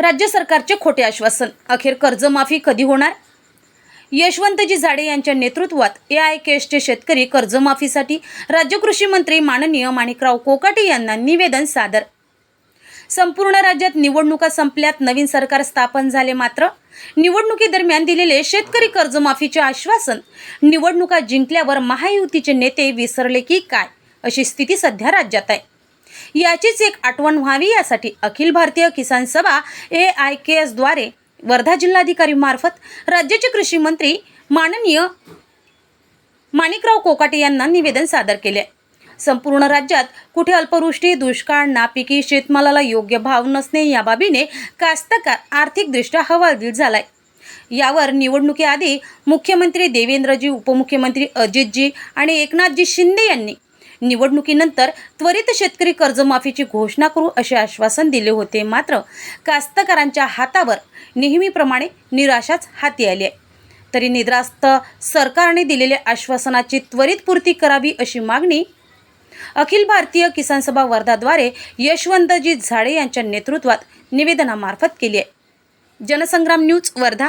राज्य सरकारचे खोटे आश्वासन. अखेर कर्जमाफी कधी होणार? यशवंतजी झाडे यांच्या नेतृत्वात ए आय केसचे शेतकरी कर्जमाफीसाठी राज्य कृषी मंत्री माननीय माणिकराव कोकाटे यांना निवेदन सादर. संपूर्ण राज्यात निवडणुका संपल्यात नवीन सरकार स्थापन झाले मात्र निवडणुकीदरम्यान दिलेले शेतकरी कर्जमाफीचे आश्वासन निवडणुका जिंकल्यावर महायुतीचे नेते विसरले की काय? अशी स्थिती सध्या राज्यात आहे. याचीच एक आठवण व्हावी यासाठी अखिल भारतीय किसान सभा ए आय के एसद्वारे वर्धा जिल्हाधिकारी मार्फत राज्याचे कृषी मंत्री माननीय माणिकराव कोकाटे यांना निवेदन सादर केले. संपूर्ण राज्यात कुठे अल्पवृष्टी दुष्काळ नापिकी शेतमालाला योग्य भाव नसणे या बाबीने कास्तकार आर्थिकदृष्ट्या हवालदिल झालाय. यावर निवडणुकीआधी मुख्यमंत्री देवेंद्रजी उपमुख्यमंत्री अजितजी आणि एकनाथजी शिंदे यांनी निवडणुकीनंतर त्वरित शेतकरी कर्जमाफीची घोषणा करू असे आश्वासन दिले होते. मात्र कास्तकारांच्या हातावर नेहमीप्रमाणे निराशाच हाती आली आहे. तरी निद्रास्त सरकारने दिलेल्या आश्वासनाची त्वरित पूर्ती करावी अशी मागणी अखिल भारतीय किसान सभा वर्धाद्वारे यशवंतजी झाडे यांच्या नेतृत्वात निवेदनामार्फत केली आहे. जनसंग्राम न्यूज वर्धा.